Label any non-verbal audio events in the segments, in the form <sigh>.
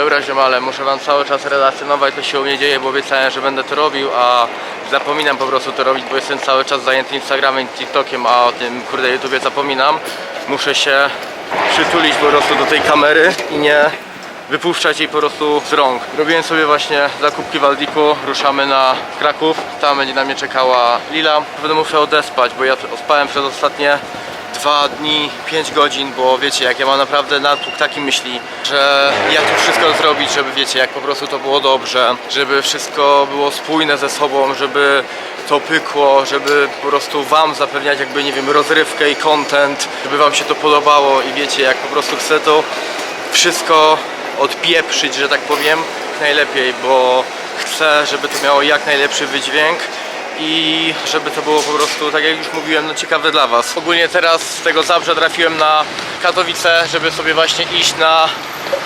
Dobra ziomale, muszę wam cały czas relacjonować co się u mnie dzieje, bo obiecałem, że będę to robił, a zapominam po prostu to robić, bo jestem cały czas zajęty Instagramem i TikTokiem, a o tym kurde YouTubie zapominam. Muszę się przytulić po prostu do tej kamery i nie wypuszczać jej po prostu z rąk. Robiłem sobie właśnie zakupki w Aldiku, ruszamy na Kraków, tam będzie na mnie czekała Lila. Będę musiał odespać, bo ja spałem przez ostatnie dwa dni, 5 godzin, bo wiecie, jak ja mam naprawdę natłok taki myśli, że ja tu wszystko zrobić, żeby wiecie, jak po prostu to było dobrze, żeby wszystko było spójne ze sobą, żeby to pykło, żeby po prostu wam zapewniać jakby, nie wiem, rozrywkę i content, żeby wam się to podobało i wiecie, jak po prostu chcę to wszystko odpieprzyć, że tak powiem, najlepiej, bo chcę, żeby to miało jak najlepszy wydźwięk i żeby to było po prostu, tak jak już mówiłem, no ciekawe dla Was. Ogólnie teraz z tego Zabrze trafiłem na Katowice, żeby sobie właśnie iść na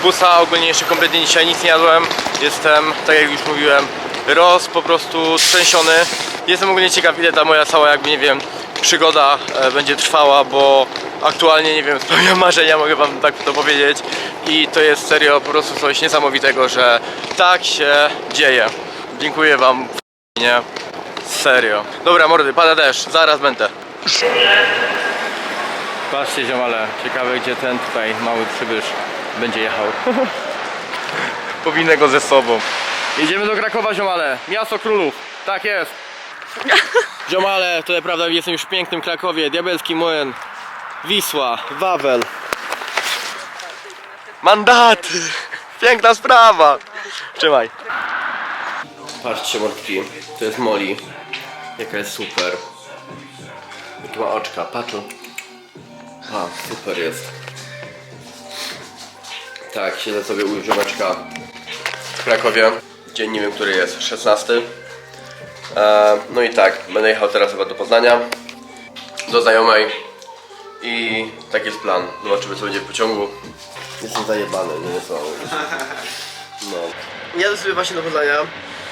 busa. Ogólnie jeszcze kompletnie dzisiaj nic nie jadłem. Jestem, tak jak już mówiłem, roz po prostu trzęsiony. Jestem ogólnie ciekaw, ile ta moja cała, jakby nie wiem, przygoda e, będzie trwała, bo aktualnie, nie wiem, <laughs> spełniam marzenia, mogę Wam tak to powiedzieć. I to jest serio po prostu coś niesamowitego, że tak się dzieje. Dziękuję Wam, nie? Serio. Dobra, mordy, pada deszcz, zaraz będę. Patrzcie ziomale, ciekawe gdzie ten tutaj mały przybysz będzie jechał. <laughs> Powinę go ze sobą. Jedziemy do Krakowa ziomale, miasto królów. Tak jest. <laughs> Ziomale, tutaj prawda jestem już w pięknym Krakowie, Diabelski Młyn, Wisła, Wawel. Mandaty! Piękna sprawa! Trzymaj. Patrzcie mordki, to jest Molly. Jaka jest super. Jakie ma oczka, patrzą. A, super jest. Tak, siedzę sobie u ziomeczka w Krakowie. Dzień nie wiem, który jest, 16. E, no i tak, będę jechał teraz chyba do Poznania, do znajomej i taki jest plan. Zobaczymy co będzie w pociągu. Jestem zajebany, nie jest No. <laughs> Jadę sobie właśnie do Poznania.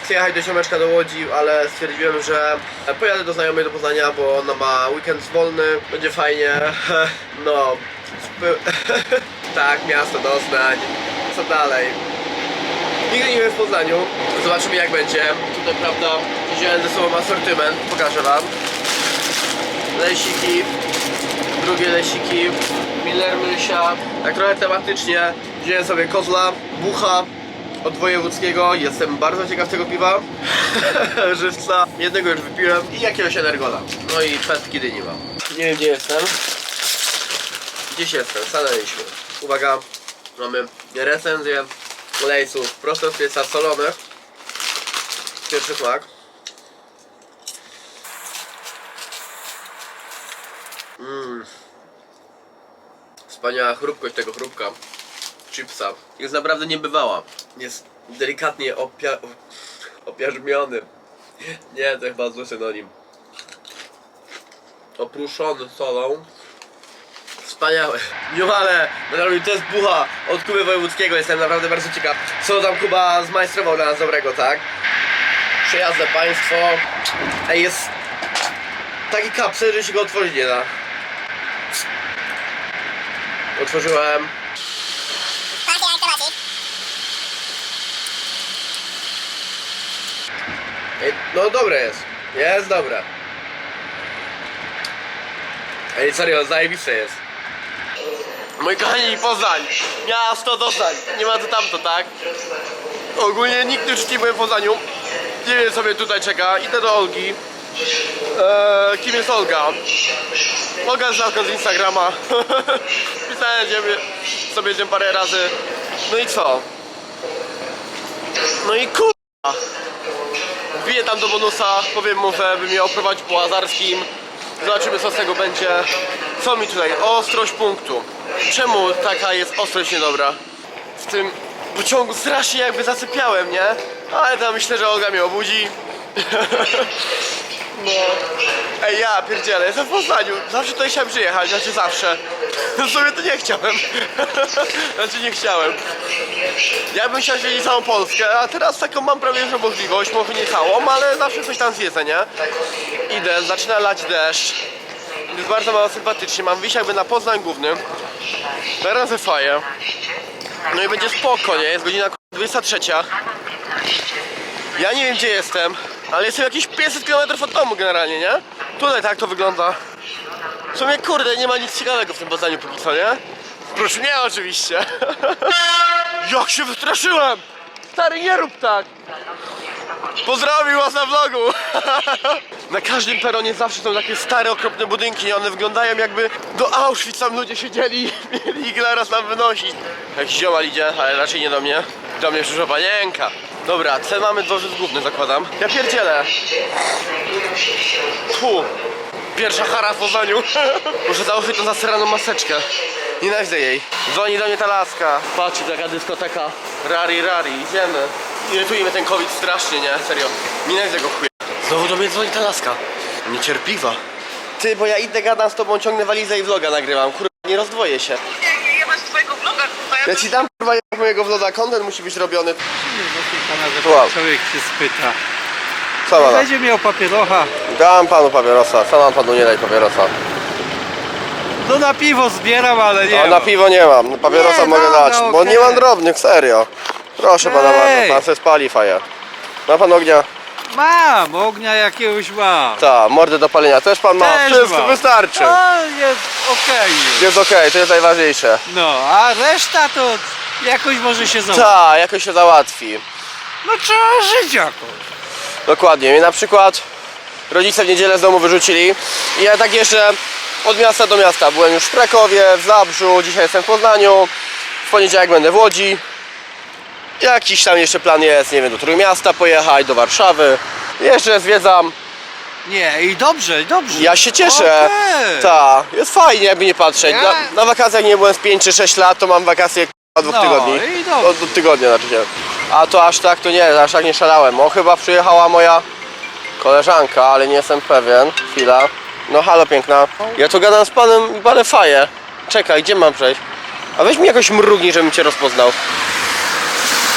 Chcę jechać do ziomeczka do Łodzi, ale stwierdziłem, że pojadę do znajomej do Poznania, bo ona ma weekend wolny, będzie fajnie. <laughs> No, <laughs> tak, miasto doznań. Co dalej? Nigdy nie byłem w Poznaniu. Zobaczymy jak będzie. Tutaj prawda, wziąłem ze sobą asortyment, pokażę wam. Lesiki, drugie lesiki, Miller Mysia. Tak trochę tematycznie wziąłem sobie kozla, bucha od wojewódzkiego. Jestem bardzo ciekaw tego piwa. <laughs> Żywca. Jednego już wypiłem i jakiegoś energola. No i petki dyni mam. Nie wiem gdzie jestem. Gdzieś jestem, stanęliśmy. Uwaga, mamy recenzję lejsów prosto z pieca solonych. Pierwszy smak. Mmm. Wspaniała chrupkość tego chrupka. Chipsa. Jest naprawdę niebywała. Jest delikatnie opia... opiarzmiony. Nie, to chyba zły synonim. Opruszony solą. Wspaniałe. Niowale, będę robił test bucha od Kuby Wojewódzkiego. Jestem naprawdę bardzo ciekaw, co tam Kuba zmajstrował dla nas dobrego, tak? Przejazdę państwo. Ej, jest taki kapsel, że się go otworzyć nie da. Otworzyłem. Ej, no dobre jest. Jest dobre. Ej, serio, zajebiste jest. Moi kochani, Poznań, miasto doznań, nie ma to tamto, tak? Ogólnie nikt już nie byłem w Poznaniu, nie wiem sobie tutaj czeka, idę do Olgi. Eee, kim jest Olga? Olga znawka z Instagrama, <laughs> pisałem ziemię, sobie tym parę razy, no i co? No i kurwa, wbiję tam do bonusa, powiem mu, że by mnie oprowadził po Łazarskim, Zobaczymy co z tego będzie. Co mi tutaj? Ostrość punktu. Czemu taka jest ostrość niedobra? W tym pociągu strasznie jakby zasypiałem, nie? Ale tam myślę, że Olga mnie obudzi. <laughs> No. Ej, ja pierdzielę, jestem w Poznaniu. Zawsze tutaj chciałem przyjechać, znaczy zawsze. No sobie to nie chciałem. <laughs> Znaczy nie chciałem. Ja bym chciał zwiedzić całą Polskę, a teraz taką mam prawie że możliwość, może nie całą, ale zawsze coś tam zjedzę, nie? Idę, zaczyna lać deszcz. Jest bardzo mało sympatycznie. Mam wyjść jakby na Poznań główny. Razie faję. No i będzie spoko, nie? Jest godzina 23. Ja nie wiem gdzie jestem, ale jestem jakieś 500 km od domu generalnie, nie? Tutaj tak to wygląda. W sumie kurde, nie ma nic ciekawego w tym Poznaniu póki co, nie? Proszę nie oczywiście. <laughs> Jak się wystraszyłem! Stary, nie rób tak! Pozdrowił was na vlogu! <laughs> na każdym peronie zawsze są takie stare, okropne budynki i one wyglądają jakby do Auschwitz tam ludzie siedzieli mieli ich naraz nam wynosić. Jakiś ziomal idzie, ale raczej nie do mnie. Do mnie przyszła panienka. Dobra, cel mamy dworzec główny zakładam. Ja pierdzielę. Tu. Pierwsza hara w Poznaniu. <laughs> Muszę założyć tą zaseraną maseczkę. Nienawidzę jej. Dzwoni do mnie ta laska. Patrzcie, taka dyskoteka. Rari, rari, idziemy. Irytuje mnie ten COVID strasznie, nie? Serio. Nienawidzę go chuja. Znowu do mnie dzwoni ta laska. Niecierpliwa. Ty, bo ja idę gadam z tobą, ciągnę walizę i vloga nagrywam. Kurwa, nie rozdwoję się. Nie, nie, ja mam swojego vloga, kurwa, ja Ja ci dam kurwa mojego vloga, content musi być robiony. Pana, że Wow. człowiek się spyta. Co pana? Będzie miał papierocha. Dam panu papierosa, co mam panu nie daj papierosa? No na piwo zbieram, ale nie A na mam. piwo nie mam, papierosa Nie, mogę dobra, dać, bo okej. nie mam drobnych, serio. Proszę pana Ej. bardzo, pan se spali faję. Ma pan ognia? Mam, ognia jakiegoś mam. Tak, mordę do palenia też pan ma, Też wszystko mam. wystarczy. To jest okej. Jest okej, to jest najważniejsze. No, a reszta to jakoś może się załatwić. Tak, jakoś się załatwi. No trzeba żyć jakoś. Dokładnie, mnie na przykład rodzice w niedzielę z domu wyrzucili i ja tak jeszcze od miasta do miasta. Byłem już w Krakowie, w Zabrzu, dzisiaj jestem w Poznaniu, w poniedziałek będę w Łodzi. Jakiś tam jeszcze plan jest, nie wiem, do Trójmiasta pojechać, do Warszawy. Jeszcze zwiedzam. Nie, i dobrze, i dobrze. Ja się cieszę. Okej. Tak, jest fajnie, jakby nie patrzeć. Ja- Na, na wakacjach nie byłem z 5 czy 6 lat, to mam wakacje od dwóch No, tygodni. i dobrze. Od, od tygodnia znaczy się. A to aż tak to nie, aż tak nie szalałem. O, chyba przyjechała moja koleżanka, ale nie jestem pewien. Chwila. No halo piękna. Ja tu gadam z panem i palę faję. Czekaj, gdzie mam przejść? A weź mi jakoś mrugnij, żebym cię rozpoznał.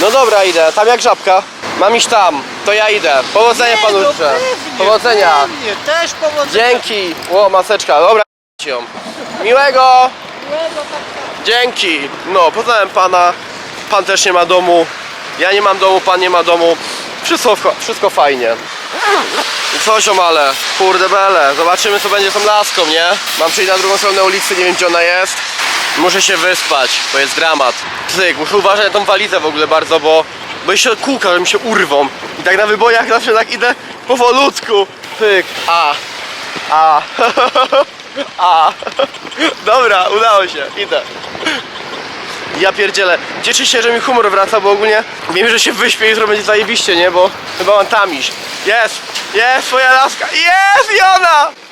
No dobra, idę. Tam jak żabka. Mam iść tam. To ja idę. Powodzenia panu no życzę. pewnie, Powodzenia. Pewnie, też powodzenia. Dzięki! O, maseczka, dobra, ją. Miłego! Dzięki! No, poznałem pana. Pan też nie ma domu. Ja nie mam domu, pan nie ma domu. Wszystko, wszystko fajnie. I co ziomale? Kurde bele. Zobaczymy co będzie z tą laską, nie? Mam przyjść na drugą stronę ulicy, nie wiem gdzie ona jest. Muszę się wyspać, to jest dramat. Tyk, muszę uważać na tą walizę w ogóle bardzo, bo bo się kółka, że mi się urwą. I tak na wybojach zawsze tak idę powolutku. Pyk, a, a, <laughs> a. Dobra, udało się, idę. Ja pierdzielę. Cieszę się, że mi humor wraca, bo ogólnie wiem, że się wyśpię i będzie zajebiście, nie? Bo chyba mam tam iść. Jest! Jest twoja laska! Jest i ona!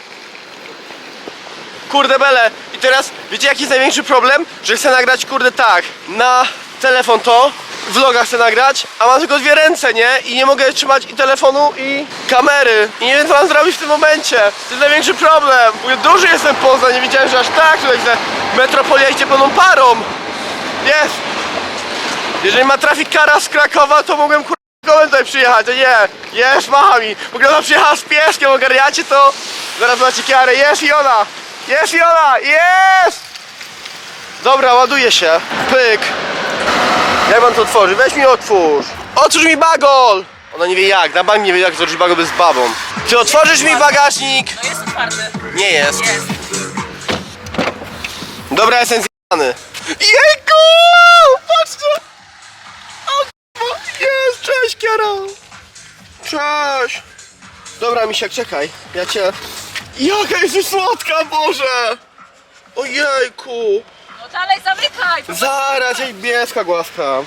Kurde bele. I teraz wiecie jaki jest największy problem? Że chcę nagrać kurde tak. Na telefon to, vloga chcę nagrać, a mam tylko dwie ręce, nie? I nie mogę trzymać i telefonu i kamery. I nie wiem co mam zrobić w tym momencie. To jest największy problem. Mówię, duży jestem poza, nie wiedziałem, że aż tak tutaj widzę. Metropolia idzie pełną parą. Jest! Jeżeli ma trafik kara z Krakowa, to mogłem kur... Tutaj przyjechać, a nie, jest, macha mi. W ogóle ona przyjechała z pieskiem, ogarniacie to? Zaraz macie kiarę, jest i ona! Jest i ona! Jest! Dobra, ładuje się. Pyk. Jak mam to otworzyć? Weź mi otwórz. Otwórz mi bagol! Ona nie wie jak, na bank nie wie jak otworzyć bagol bez babą. Ty otworzysz mi bagażnik? No jest otwarty. Nie jest. Jest. Dobra, jestem zjebany. Jejku! Patrzcie! O, kurwa, jest, cześć Kiara! Cześć! Dobra, Misiek, czekaj. Ja cię... Jaka jesteś słodka, Boże! Ojejku! No dalej zamykaj. bo- Zaraz, jej bieska głaskam.